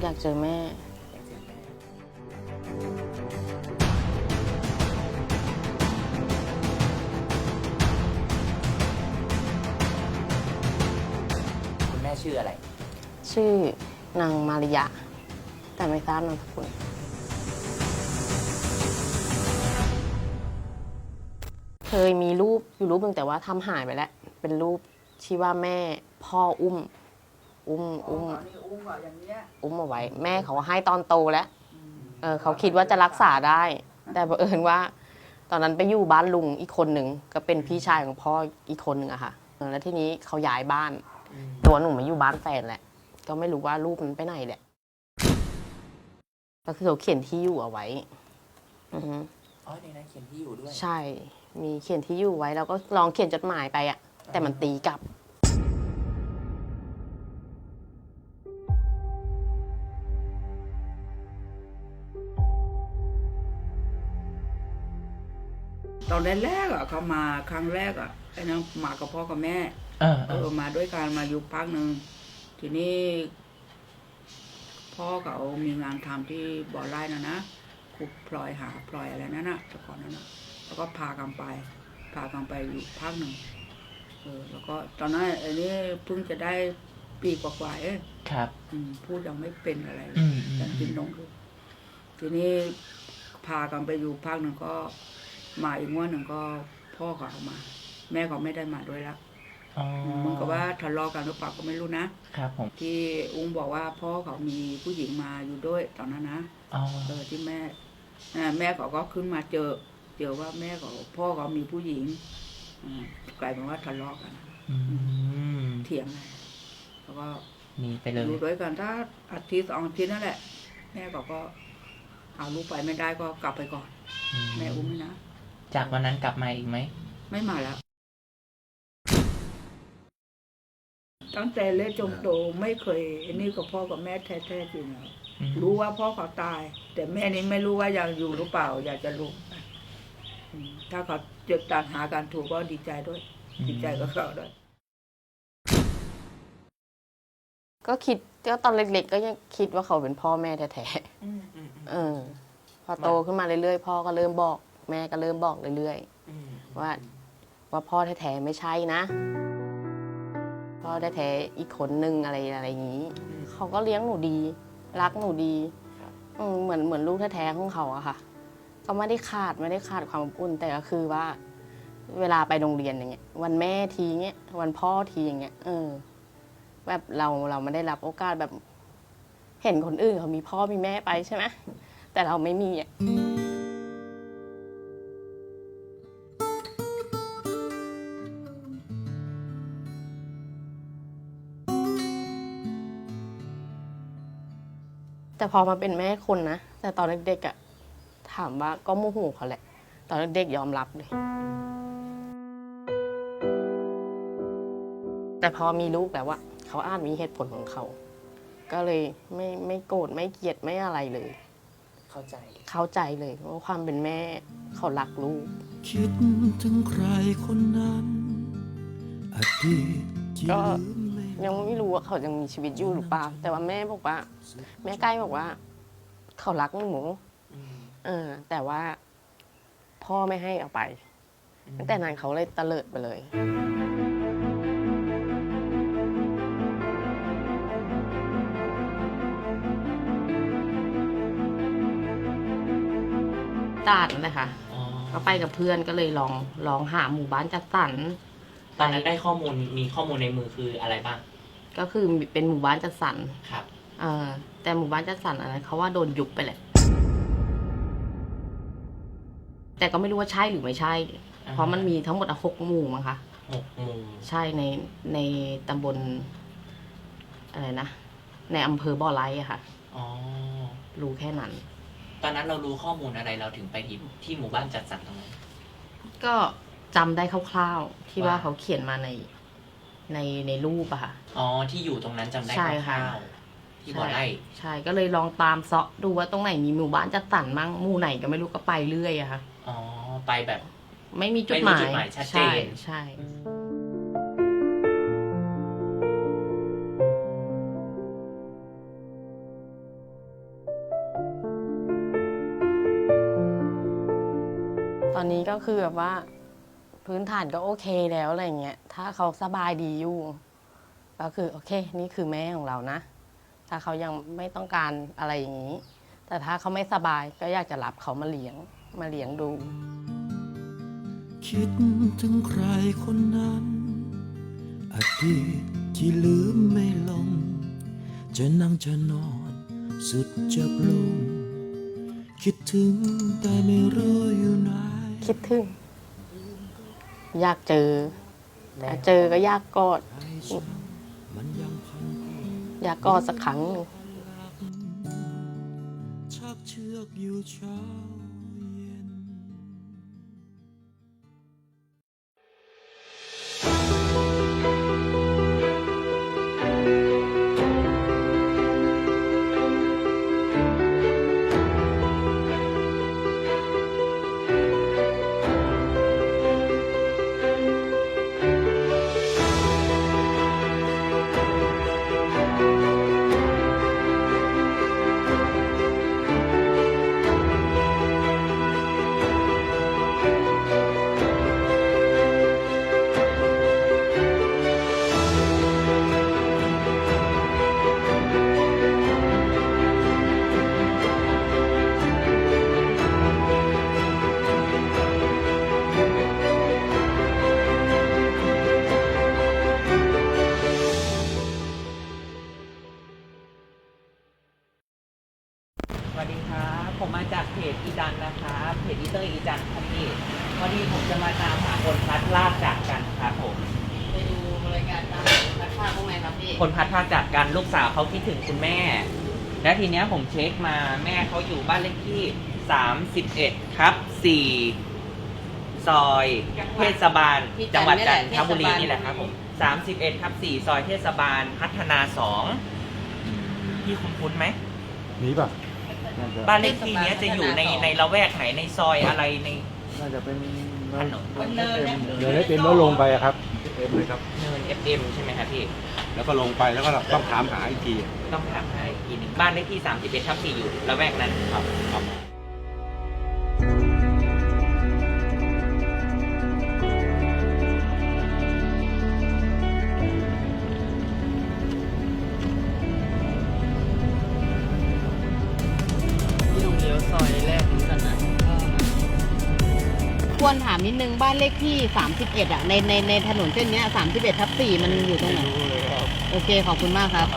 อยากอยากเจอแม่อยากเจอแม่ คุณแม่ชื่ออะไร ชื่อนางมาริยะ แต่ไม่ทราบนามสกุลเคยมีรูปอยู่รูปหนึ่งแต่ว่าทำหายไปแล้ว เป็นรูปที่ว่าแม่พ่ออุ้ม อุ้มอุ้มนี่อุ้มก่อนอย่างเนี้ยอุ้มเอาไว้ แม่เขาให้ตอนโตแล้วเออเขาคิดว่าจะรักษาได้ แต่บังเอิญว่า ตอนนั้นไปอยู่บ้านลุงอีกคนหนึ่งก็เป็นพี่ชายของพ่ออีกคนหนึ่งอะค่ะเออแล้วทีนี้เขาย้ายบ้าน ตัวหนูมาอยู่บ้านแฟนแหละ ก็ไม่รู้ว่ารูปมันไปไหนแหละก็คือเขาเขียนที่อยู่เอาไว้ อือฮึอ๋อในนั้นเขียนที่อยู่ด้วย ใช่ มีเขียนที่อยู่ไว้แล้วก็ลองเขียนจดหมายไปอะแต่มันตีกลับ ตอนแรกๆอะเขามาครั้งแรกอะไอ้นั่นมากับพ่อกับแม่ เออเออมาด้วยกันมาอยู่พักหนึ่งทีนี้ พ่อเขามีงานทำที่บ่อไร่นะนะขุดพลอยหาพลอยอะไรนั่นนะแต่ก่อนนั้นนะแล้วก็พากันไป พากันไปอยู่พักหนึ่งเออ แล้วก็ตอนนั้นไอ้นี่เพิ่งจะได้ปีกว่าๆเองครับ อืมพูดยังไม่เป็นอะไรเลย อืมอืมยังกินนมอยู่ทีนี้พากันไปอยู่ภาคหนึ่งก็ มาอีกงวดหนึ่งก็พ่อเขาเอามา แม่เขาไม่ได้มาด้วยละอ๋อมันก็ว่าทะเลาะกันหรือเปล่าก็ไม่รู้นะ ครับผมที่อุ้งบอกว่าพ่อเขามีผู้หญิงมาอยู่ด้วยตอนนั้นนะอ๋อเออที่แม่อ่าแม่เขาก็ขึ้นมาเจอ เจอว่าแม่เขาพ่อเขามีผู้หญิงอ่ากลายเป็นว่าทะเลาะกัน อืมเถียงกันแล้วก็หนีไปเลย อยู่ด้วยกันถ้าอาทิตย์สองอาทิตย์นั่นแหละ แม่เขาก็เอาลูกไปไม่ได้ก็กลับไปก่อน แม่อุ้มไม่นะ จากวันนั้นกลับมาอีกไหม ไม่มาแล้ว ตั้งแต่เล็กจนโตไม่เคยอันนี้กับพ่อกับแม่แท้ๆจริงแล้วอืม รู้ว่าพ่อเขาตาย แต่แม่นี้ไม่รู้ว่ายังอยู่หรือเปล่า อยากจะรู้อืมถ้าเขาเจอตัดหาการถูกก็ดีใจด้วย ดีใจกับเขาด้วย ก็คิดก็ตอนเล็กๆ ก็ยังคิดว่าเขาเป็นพ่อแม่แท้อืมอืมอืมๆเออ พอโตขึ้นมาเรื่อยๆ พ่อก็เริ่มบอก แม่ก็เริ่มบอกเรื่อยๆอืมว่าว่าพ่อแท้ๆไม่ใช่นะ พ่อแท้ๆอีกคนนึงอะไรอะไรอย่างนี้ เขาก็เลี้ยงหนูดี รักหนูดีอืมเหมือนเหมือนลูกแท้ๆของเขาอะค่ะ ก็ไม่ได้ขาดไม่ได้ขาดความอบอุ่นแต่ก็คือว่า เวลาไปโรงเรียนอย่างเงี้ย วันแม่ทีเงี้ยวันพ่อทีอย่างเงี้ยเออ แบบเราเราไม่ได้รับโอกาสแบบ เห็นคนอื่นเขามีพ่อมีแม่ไปใช่ไหมแต่เราไม่มีอะ แต่พอมาเป็นแม่คนนะ แต่ตอนเด็กๆอะถามว่าก็โมโหเขาแหละ ตอนเด็กๆยอมรับเลย แต่พอมีลูกแล้วอะเขาอาจมีเหตุผลของเขา ก็เลยไม่ไม่โกรธไม่เกลียดไม่อะไรเลย เข้าใจ เข้าใจเลยว่าความเป็นแม่เขารักลูก คิดถึงใครคนนั้นอดีตที่ก็ลืมไม่ ยังไม่รู้ว่าเขายังมีชีวิตอยู่หรือเปล่า แต่ว่าแม่บอกว่า แม่ใกล้บอกว่า เขารักหนูอืมเออ แต่ว่า พ่อไม่ให้เอาไป ตั้งแต่นั้นเขาเลยตะเลิดไปเลย ตาดนั่นแหละค่ะอ๋อก็ไปกับเพื่อนก็เลยลองลองหาหมู่บ้านจัดสรร ตอนนั้นได้ข้อมูลมีข้อมูลในมือคืออะไรบ้าง ก็คือเป็นหมู่บ้านจัดสรรครับ เออแต่หมู่บ้านจัดสรรอันนั้นเขาว่าโดนยุบไปแหละแต่ก็ไม่รู้ว่าใช่หรือไม่ใช่อ่าเพราะมันมีทั้งหมดอะหกหมู่มั้งคะหกหมู่ใช่ในในตำบลอะไรนะ ในอำเภอบ่อไร่อะค่ะอ๋อรู้แค่นั้น ตอนนั้นเรารู้ข้อมูลอะไรเราถึงไปที่ที่หมู่บ้านจัดสรรตรงนั้นก็ จำได้คร่าวๆ ที่ว่า เขาเขียนมาในในในรูปอะค่ะ อ๋อที่อยู่ตรงนั้นจำได้คร่าวๆที่บ่อไร่ใช่ก็เลยลองตามเซาะดูว่าตรงไหนมีหมู่บ้านจะดสรรมั่งหมู่ไหนก็ไม่รู้ก็ไปเรื่อยอะค่ะ อ๋อไปแบบ ไม่มีจุดหมายไม่มีจุดหมายชัดเจน ใช่ใช่ ตอนนี้ก็คือแบบว่า พื้นฐานก็โอเคแล้วอะไรเงี้ยถ้าเขาสบายดีอยู่ก็คือโอเค นี่คือแม่ของเรานะ ถ้าเขายังไม่ต้องการอะไรอย่างนี้ แต่ถ้าเขาไม่สบายก็อยากจะรับเขามาเลี้ยงมาเลี้ยงดู คิดถึงใครคนนั้น อดีตที่ลืมไม่ลง จะนั่งจะนอนสุดจะปลงคิดถึงแต่ไม่รู้อยู่ไหนคิดถึงอ ยากเจอแต่เจอก็อยากกอดให้ฉันมันยังพันผูกอยากกอดสักครั้งหนึ่ง ดีครับผมมาจากเพจอีจันนะครับเพจอีเตอร์อีจันครับพี่พอดีผมจะมาตามหาคนพลัดพรากจากกันครับผม ไปดูรายการตามนักข่าวพวกไหนครับพี่คนพลัดพรากจากกันลูกสาวเขาคิดถึงคุณแม่ และทีเนี้ยผมเช็คมาแม่เขาอยู่บ้านเลขที่ 31ครับ4ซอยเทศบาลจังหวัดจันทบุรีนี่แหละครับผม 31ครับ4ซอยเทศบาลพัฒนา2พี่คุ้นคุ้นๆไหม นี้ป่ะ น่าจะบ้านเลขที่เนี้ยจะอยู่ในในละแวกไหนในซอยอะไรในน่าจะเป็นถนนเอ็มเดินเอ็มแล้วลงไปอะครับเอ็มเลยครับเนิน FM ใช่ไหมครับพี่ แล้วก็ลงไปแล้วก็ต้องถามหาอีกที ต้องถามหาอีกทีหนึงบ้านเลขที่ 31ทับ4อยู่ละแวกนั้นครับ ครับ นิดนึงบ้านเลขที่ 31อะในในในถนนเส้นเนี้ย31ทับ4มันอยู่ตรงไหนโอเคขอบคุณมากครับ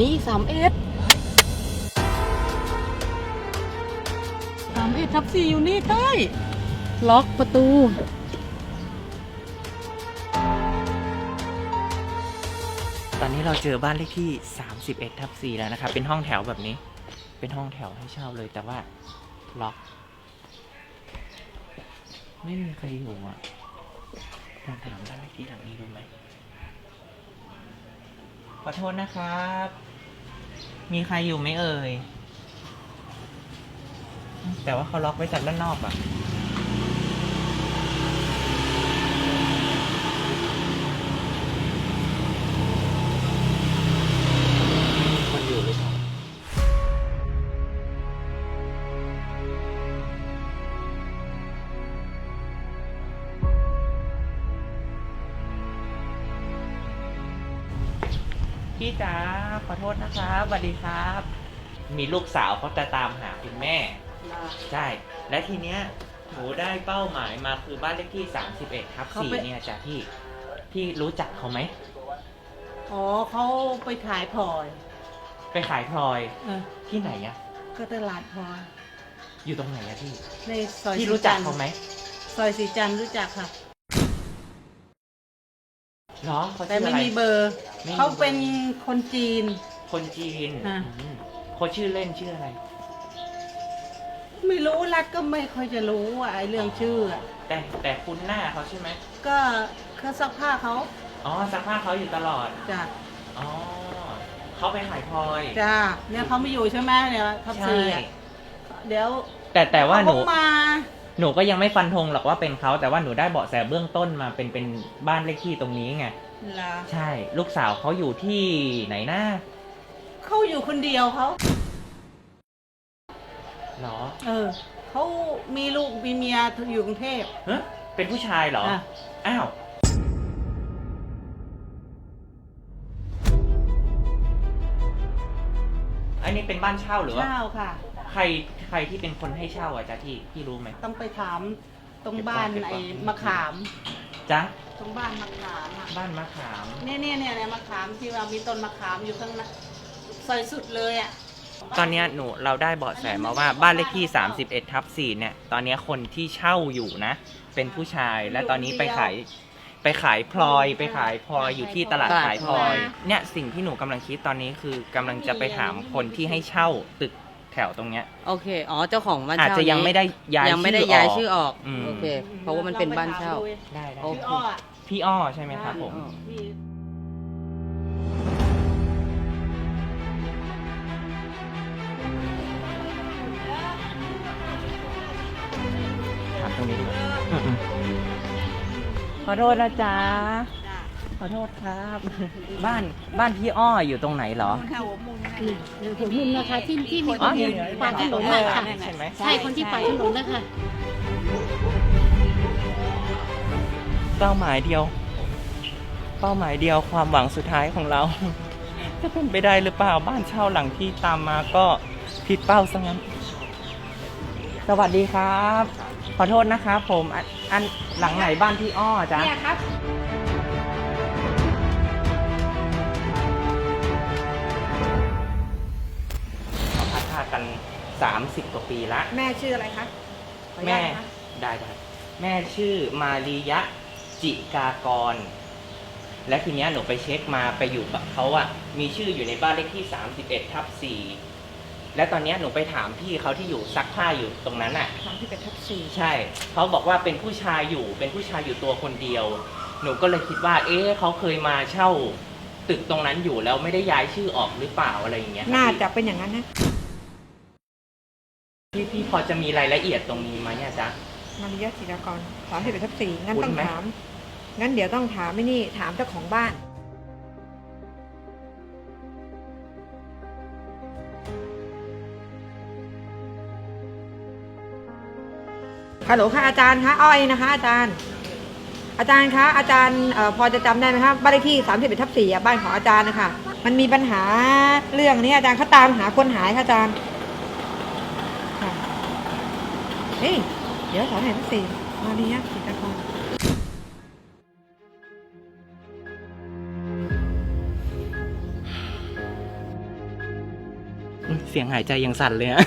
นี่สามเอ็ดสามเอ็ดทับสี่อยู่นี่ใต้ล็อกประตู ตอนนี้เราเจอบ้านเลขที่ 31ทับ4แล้วนะครับ เป็นห้องแถวแบบนี้ เป็นห้องแถวให้เช่าเลยแต่ว่าล็อก ไม่มีใครอยู่อะลองถามบ้านเลขที่หลังนี้ดูไหมขอโทษนะครับ มีใครอยู่ไหมเอ่ย แต่ว่าเขาล็อกไว้จากด้านนอกอะ พี่จ๋าขอโทษนะครับสวัสดีครับ มีลูกสาวเขาจะตามหาคุณแม่ ใช่ และทีเนี้ยหนูได้เป้าหมายมาคือบ้านเลขที่ 31ทับเขา4ไป เนี่ยจ้ะพี่ พี่รู้จักเขาไหม อ๋อเขาไปขายพลอยไปขายพลอยเออที่ไหนอะก็ตลาดพลอยอยู่ตรงไหนอะพี่ ในซอยพี่สีรู้จักนทเขาไหม ซอยสีจันทร์รู้จักค่ะ เนาะเขาแต่ชื่อไม่อะไร มีเบอร์ ไม่มี เขาเป็นคนจีน คนจีนอะ อืมเขาชื่อเล่นชื่ออะไร ไม่รู้รัดก็ไม่ค่อยจะรู้ว่าไอ้เรื่องชื่ออะแต่แต่คุณหน้าเขาใช่ไหมก็เครื่องซักผ้าเขาอ๋อซักผ้าเขาอยู่ตลอด จ้ะอ๋อเขาไปขายพลอยจ้ะเนี่ยเขาไม่อยู่ใช่ไหมเนี่ยทับใช่สี่อะเดี๋ยวแต่แต่ว่าหนู เขมา หนูก็ยังไม่ฟันธงหรอกว่าเป็นเขาแต่ว่าหนูได้เบาะแสเบื้องต้นมาเป็นเป็นบ้านเลขที่ตรงนี้ไงล่ะใช่ ลูกสาวเขาอยู่ที่ไหนนะเขาอยู่คนเดียวเขาหรอเออเขามีลูกมีเมียอยู่กรุงเทพ เฮ้ยเป็นผู้ชายเหรออะ อ้าวอันนี้เป็นบ้านเช่าหรือว่า เช่าค่ะ ใครใครที่เป็นคนให้เช่าอะจ๊ะที่ที่รู้ไหม ต้องไปถามตรงบ้านเก็บก่อนไอ้เก็บก่อนมะขามจ๊ะตรงบ้านมะขามอะบ้านมะขามเนี่ยเนี่ยเนี่ยเนี่ยมะขามที่ว่ามีต้นมะขามอยู่ข้างหน้าซอยสุดเลยอะตอนเนี้ยหนูเราได้เบาะแสมาว่าบ้านเลขที่ 31ทับ4เนี่ย ตอนเนี้ยคนที่เช่าอยู่นะ เป็นผู้ชายและตอนนี้ไปขายไปขายพลอย ไปขายพลอยอยู่ที่ตลาดขายพลอย เนี่ยสิ่งที่หนูกำลังคิดตอนนี้คือกำลังจะไปถามคนที่ให้เช่าตึก แถวตรงเนี้ย โอเค อ๋อ เจ้าของบ้านอาจเช่าจะยังไม่ได้ย้ายยังไม่ได้ชื่อออกย้ายชื่อออก อืมโอเค เพราะว่ามันเป็นบ้านเช่า ได้ได้โอพี่เค อ้ออะพี่อ้อใช่ไหมครับผมพี่ถามตรงนี้ดีกว่าอืมๆขอโทษนะจ๊ะข อโทษครับ บ้านบ้านพี่อ้ออยู่ตรงไหนเหรอหัวมุมนะคะที่ที่มีคอ๋อนยืนปากถนนเลยค่ะใช่ไหม ใช่คนที่ปากถนนนะคะ เป้าหมายเดียว เป้าหมายเดียวความหวังสุดท้ายของเรา จะเป็นไปได้หรือเปล่าบ้านเช่าหลังที่ตามมาก็ผิดเป้าซะงั้น สวัสดีครับ ขอโทษนะครับผมอันอันหลังไหนบ้านพี่อ้อจ๊ะเนี่ยครับ 30กว่าปีละ แม่ชื่ออะไรคะขออนุญาแม่ตนะคะได้ได้แม่ชื่อมาริยะจิกากร และทีเนี้ยหนูไปเช็คมาไปอยู่กับเขาอะมีชื่ออยู่ในบ้านเลขที่ 31ทับ4และตอนเนี้ยหนูไปถามพี่เขาที่อยู่ซักผ้าอยู่ตรงนั้นอะสามที่เป็นทับสี่ใช่ เขาบอกว่าเป็นผู้ชายอยู่ เป็นผู้ชายอยู่ตัวคนเดียว หนูก็เลยคิดว่า เอ๊ะเขาเคยมาเช่า ตึกตรงนั้นอยู่แล้วไม่ได้ย้ายชื่อออกหรือเปล่าอะไรอย่างเงี้ยครับน่าจะเป็นอย่างนั้นนะ พี่พี่พอจะมีรายละเอียดตรงนี้ไหมเนี่ยจ๊ะ มาริยะศิลากรสามที่เป็นทับสี่งั้นคุ้ต้อนงไหมถาม งั้นเดี๋ยวต้องถามไม่นี่ถามเจ้าของบ้าน ฮัลโหลค่ะอาจารย์คะอ้อยนะคะ อาจารย์ อาจารย์คะอาจารย์เอ่อพอจะจำได้ไหมคะบ้านเลขที่สามสิบเอ็ดทับสี่บ้านของอาจารย์นะคะมันมีปัญหาเรื่องนี้อาจารย์เขาตามหาคนหายค่ะอาจารย์ค่ะ เฮ้ย เดี๋ยวสองเอ็นสี่มาดีนะกิจกรเสียงหายใจยังสั่นเลยอะ